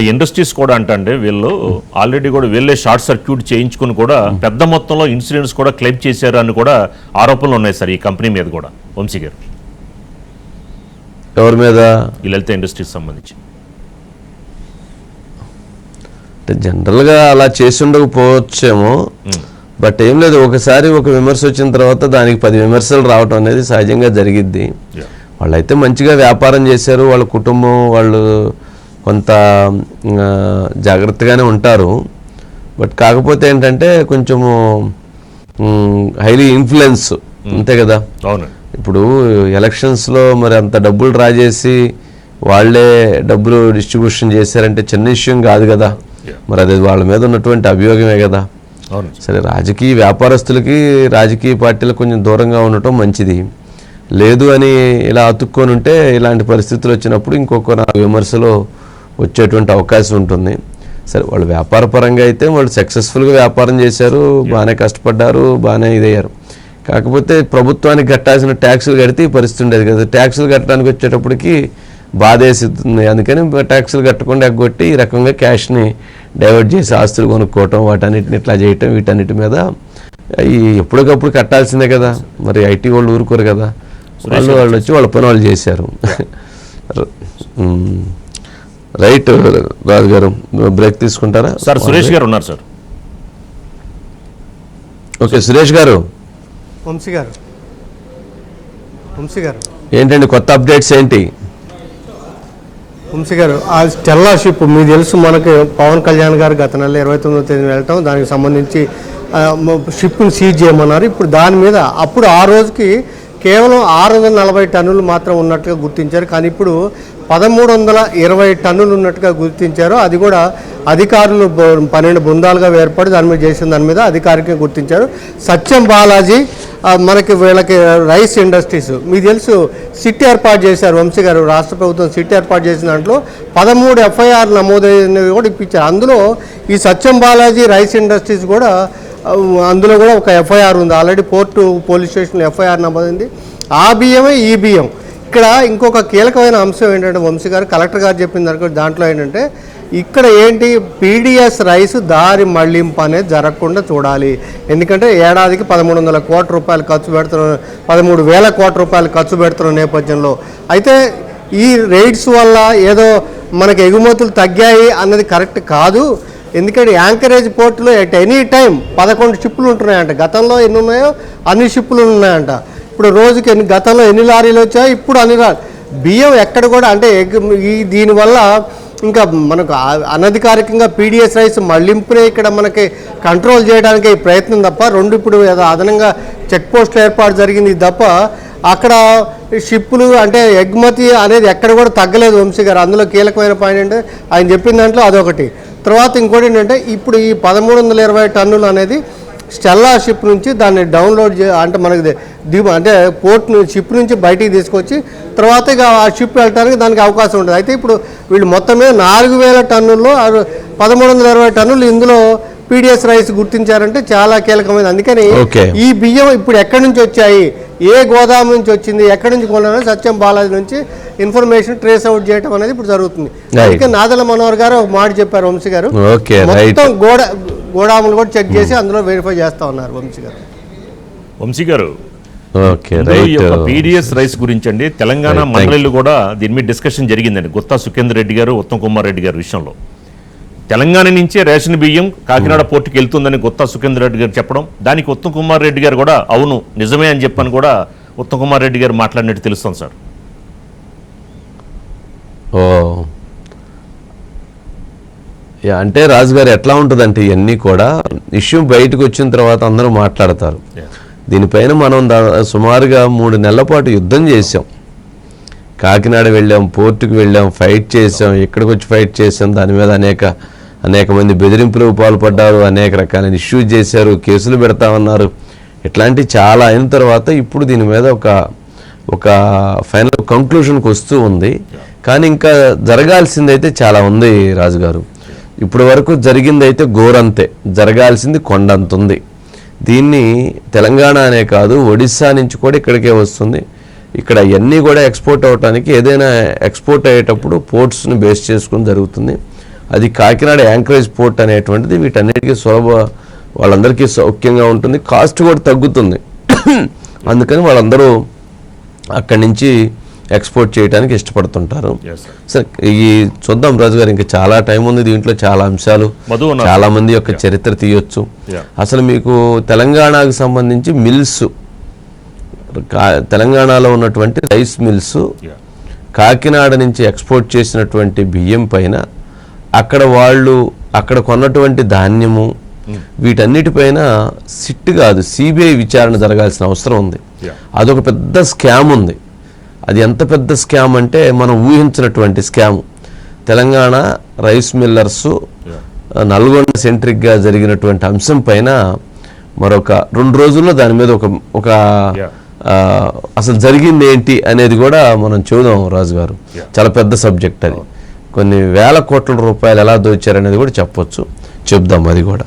Industries కూడా అంటే వీళ్ళు ఆల్రెడీ కూడా వీళ్ళే షార్ట్ సర్క్యూట్ చేయించుకుని కూడా పెద్ద మొత్తంలో ఇన్సూరెన్స్ కూడా క్లెయిమ్ చేశారు అని కూడా ఆరోపణలు ఉన్నాయి సార్ ఈ కంపెనీ మీద కూడా వంశీ గారు. ఎవరి మీద? ఈ లలిత ఇండస్ట్రీస్ సంబంధించి. అంటే జనరల్గా అలా చేసి ఉండకపోవచ్చేమో బట్ ఏం లేదు ఒకసారి ఒక విమర్శ వచ్చిన తర్వాత దానికి పది విమర్శలు రావటం అనేది సహజంగా జరిగిద్ది. వాళ్ళైతే మంచిగా వ్యాపారం చేశారు వాళ్ళ కుటుంబం వాళ్ళు కొంత జాగ్రత్తగానే ఉంటారు. బట్ కాకపోతే ఏంటంటే కొంచెము హైలీ ఇన్ఫ్లుయెన్స్ అంతే కదా. అవును. ఇప్పుడు ఎలక్షన్స్లో మరి అంత డబ్బులు డ్రా చేసి వాళ్ళే డబ్బులు డిస్ట్రిబ్యూషన్ చేశారంటే చిన్న విషయం కాదు కదా. మరి అది వాళ్ళ మీద ఉన్నటువంటి అభియోగమే కదా. సరే రాజకీయ వ్యాపారస్తులకి రాజకీయ పార్టీలకు కొంచెం దూరంగా ఉండటం మంచిది. లేదు అని ఇలా అతుక్కొని ఉంటే ఇలాంటి పరిస్థితులు వచ్చినప్పుడు ఇంకొక విమర్శలు వచ్చేటువంటి అవకాశం ఉంటుంది. సరే వాళ్ళు వ్యాపార పరంగా అయితే వాళ్ళు సక్సెస్ఫుల్గా వ్యాపారం చేశారు బాగానే కష్టపడ్డారు బాగానే ఇదయ్యారు. కాకపోతే ప్రభుత్వానికి కట్టాల్సిన ట్యాక్సులు కడితే ఈ పరిస్థితి ఉండేది కదా. ట్యాక్సులు కట్టడానికి వచ్చేటప్పటికి బాధేస్తుంది అందుకని ట్యాక్సులు కట్టకుండా ఎగ్గొట్టి ఈ రకంగా క్యాష్ని డైవర్ట్ చేసి ఆస్తులు కొనుక్కోవటం వాటన్నిటిని ఇట్లా చేయటం వీటన్నిటి మీద ఈ ఎప్పటికప్పుడు కట్టాల్సిందే కదా. మరి ఐటీ వాళ్ళు ఊరుకోరు కదా. వాళ్ళు వాళ్ళు వచ్చి వాళ్ళ పని వాళ్ళు చేశారు. రైట్ రాజు గారు బ్రేక్ తీసుకుంటారా? సార్ సురేష్ గారు ఉన్నారు సార్. ఓకే సురేష్ గారు. వంశీ గారు. వంశీ గారు. ఏంటండి కొత్త అప్డేట్స్ ఏంటి? వంశీ గారు ఆ స్టెల్లా షిప్ మీకు తెలుసు మనకి పవన్ కళ్యాణ్ గారు గత నెల ఇరవై తొమ్మిదో తేదీన వెళ్ళటం దానికి సంబంధించి షిప్ని సీజ్ చేయమన్నారు. ఇప్పుడు దాని మీద అప్పుడు ఆ రోజుకి కేవలం ఆరు వందల నలభై టన్నులు మాత్రం ఉన్నట్టుగా గుర్తించారు. కానీ ఇప్పుడు పదమూడు వందల ఇరవై టన్నులు ఉన్నట్టుగా గుర్తించారు. అది కూడా అధికారులు పన్నెండు బృందాలుగా ఏర్పడి దాని మీద చేసిన దాని మీద అధికారికంగా గుర్తించారు. సత్యం బాలాజీ మనకి వీళ్ళకి రైస్ ఇండస్ట్రీస్ మీకు తెలుసు సిట్ ఏర్పాటు చేశారు వంశీ గారు రాష్ట్ర ప్రభుత్వం సిట్ ఏర్పాటు చేసిన దాంట్లో పదమూడు ఎఫ్ఐఆర్ నమోదైనవి కూడా ఇప్పించారు. అందులో ఈ సత్యం బాలాజీ రైస్ ఇండస్ట్రీస్ కూడా అందులో కూడా ఒక ఎఫ్ఐఆర్ ఉంది. ఆల్రెడీ పోర్టు పోలీస్ స్టేషన్లో ఎఫ్ఐఆర్ నమోదైంది. ఆ బియ్యమే ఈ బియ్యం. ఇక్కడ ఇంకొక కీలకమైన అంశం ఏంటంటే వంశీ గారు కలెక్టర్ గారు చెప్పిన దాంట్లో దాంట్లో ఏంటంటే ఇక్కడ ఏంటి పీడిఎస్ రైస్ దారి మళ్ళింపు అనేది జరగకుండా చూడాలి. ఎందుకంటే ఏడాదికి పదమూడు వందల కోట్ల రూపాయలు ఖర్చు పెడుతున్న పదమూడు వేల కోట్ల రూపాయలు ఖర్చు పెడుతున్న నేపథ్యంలో. అయితే ఈ రైడ్స్ వల్ల ఏదో మనకి ఎగుమతులు తగ్గాయి అన్నది కరెక్ట్ కాదు. ఎందుకంటే యాంకరేజ్ పోర్టులో ఎట్ ఎనీ టైం పదకొండు షిప్పులు ఉంటున్నాయంట. గతంలో ఎన్ని ఉన్నాయో అన్ని షిప్పులు ఉన్నాయంట. ఇప్పుడు రోజుకి ఎన్ని గతంలో ఎన్ని లారీలు వచ్చాయో ఇప్పుడు అన్ని లా బియ్యం ఎక్కడ కూడా అంటే ఎగ్- ఈ దీనివల్ల ఇంకా మనకు అనధికారికంగా పీడిఎస్ రైస్ మళ్ళింపునే ఇక్కడ మనకి కంట్రోల్ చేయడానికి ప్రయత్నం తప్ప రెండు ఇప్పుడు ఏదో అదనంగా చెక్ పోస్టులు ఏర్పాటు జరిగింది తప్ప అక్కడ షిప్పులు అంటే ఎగుమతి అనేది ఎక్కడ కూడా తగ్గలేదు వంశీ గారు. అందులో కీలకమైన పాయింట్ అంటే ఆయన చెప్పిన దాంట్లో అదొకటి. తర్వాత ఇంకోటి ఏంటంటే ఇప్పుడు ఈ పదమూడు వందల ఇరవై టన్నులు అనేది స్టెల్లా షిప్ నుంచి దాన్ని డౌన్లోడ్ చే అంటే మనకి దిగు అంటే పోర్ట్ షిప్ నుంచి బయటికి తీసుకొచ్చి తర్వాత ఇక ఆ షిప్ వెళ్ళడానికి దానికి అవకాశం ఉంటుంది అయితే ఇప్పుడు వీళ్ళు మొత్తం మీద నాలుగు వేల టన్నుల్లో పదమూడు వందల ఇరవై టన్నులు ఇందులో పీడిఎస్ రైస్ గుర్తించారంటే చాలా కీలకమైనది. అందుకని. ఈ బియ్యం ఇప్పుడు ఎక్కడి నుంచి వచ్చాయి? ఏ గోదాము నుంచి వచ్చింది? ఎక్కడి నుంచి కొన్నారో సత్యం బాలాజీ నుంచి ఇన్ఫర్మేషన్ ట్రేస్ అవుట్ చేయడం అనేది ఇప్పుడు జరుగుతుంది. అందుకే నాదల మనోహర్ గారు ఒక మాట చెప్పారు వంశీ గారు. మొత్తం గోడ గోడాములు కూడా చెక్ చేసి అందులో వెరిఫై చేస్తా ఉన్నారు వంశీ గారు. వంశీ గారు పీడిఎస్ రైస్ గురించి అండి తెలంగాణ మండలిలో కూడా దీని మీద డిస్కషన్ జరిగిందండి. గుత్తా సుఖేందర్ రెడ్డి గారు ఉత్తమ్ కుమార్ రెడ్డి గారి విషయంలో. తెలంగాణ నుంచే రేషన్ బియ్యం కాకినాడ పోర్టుకి వెళ్తుందని గుత్తా సుఖేందర్ రెడ్డి గారు చెప్పడం. దానికి ఉత్తమ్ కుమార్ రెడ్డి గారు కూడా అవును నిజమే అని చెప్పని కూడా ఉత్తమ్ కుమార్ రెడ్డి గారు మాట్లాడినట్టు తెలుస్తుంది సార్. ఓ. అంటే రాజుగారు ఎట్లా ఉంటుందంటే ఇవన్నీ కూడా ఇష్యూ బయటకు వచ్చిన తర్వాత అందరూ మాట్లాడతారు. దీనిపైన మనం సుమారుగా మూడు నెలల పాటు యుద్ధం చేసాం కాకినాడ వెళ్ళాం పోర్టుకు వెళ్ళాం ఫైట్ చేసాం ఇక్కడికి వచ్చి ఫైట్ చేసాం దాని మీద అనేక అనేక మంది బెదిరింపులకు పాల్పడ్డారు అనేక రకాలైన ఇష్యూస్ చేశారు కేసులు పెడతామన్నారు. ఇట్లాంటి చాలా అయిన తర్వాత ఇప్పుడు దీని మీద ఒక ఒక ఫైనల్ కంక్లూషన్కి వస్తూ ఉంది. కానీ ఇంకా జరగాల్సిందైతే చాలా ఉంది రాజుగారు. ఇప్పటి వరకు జరిగిందైతే గోరంతే. జరగాల్సింది కొండంత ఉంది దీన్ని తెలంగాణ అనే కాదు ఒడిశా నుంచి కూడా ఇక్కడికే వస్తుంది. ఇక్కడ అన్నీ కూడా ఎక్స్పోర్ట్ అవడానికి ఏదైనా ఎక్స్పోర్ట్ అయ్యేటప్పుడు పోర్ట్స్ని బేస్ చేసుకుని జరుగుతుంది. అది కాకినాడ యాంకరేజ్ పోర్ట్ అనేటువంటిది వీటన్నిటికీ సులభ వాళ్ళందరికీ సౌఖ్యంగా ఉంటుంది. కాస్ట్ కూడా తగ్గుతుంది. అందుకని వాళ్ళందరూ అక్కడి నుంచి ఎక్స్పోర్ట్ చేయడానికి ఇష్టపడుతుంటారు. సరే ఈ చూద్దాం రాజు గారు ఇంకా చాలా టైం ఉంది దీంట్లో చాలా అంశాలు. చాలా మంది యొక్క చరిత్ర తీయొచ్చు. అసలు మీకు తెలంగాణకు సంబంధించి మిల్స్ తెలంగాణలో ఉన్నటువంటి రైస్ మిల్స్. కాకినాడ నుంచి ఎక్స్పోర్ట్ చేసినటువంటి బియ్యం పైన అక్కడ వాళ్ళు అక్కడ కొన్నటువంటి ధాన్యము వీటన్నిటిపైన సిట్ కాదు సిబిఐ విచారణ జరగాల్సిన అవసరం ఉంది. అదొక పెద్ద స్కామ్ ఉంది అది ఎంత పెద్ద స్కామ్ అంటే మనం ఊహించినటువంటి scam. Telangana rice millers Nalgonda సెంట్రిక్గా జరిగినటువంటి అంశం పైన మరొక రెండు రోజుల్లో దాని మీద ఒక ఒక అసలు జరిగింది ఏంటి అనేది కూడా మనం చూద్దాం రాజు గారు. చాలా పెద్ద సబ్జెక్ట్ అది. కొన్ని వేల కోట్ల రూపాయలు ఎలా దోచారనేది కూడా చెప్పొచ్చు. చెప్దాం అది కూడా.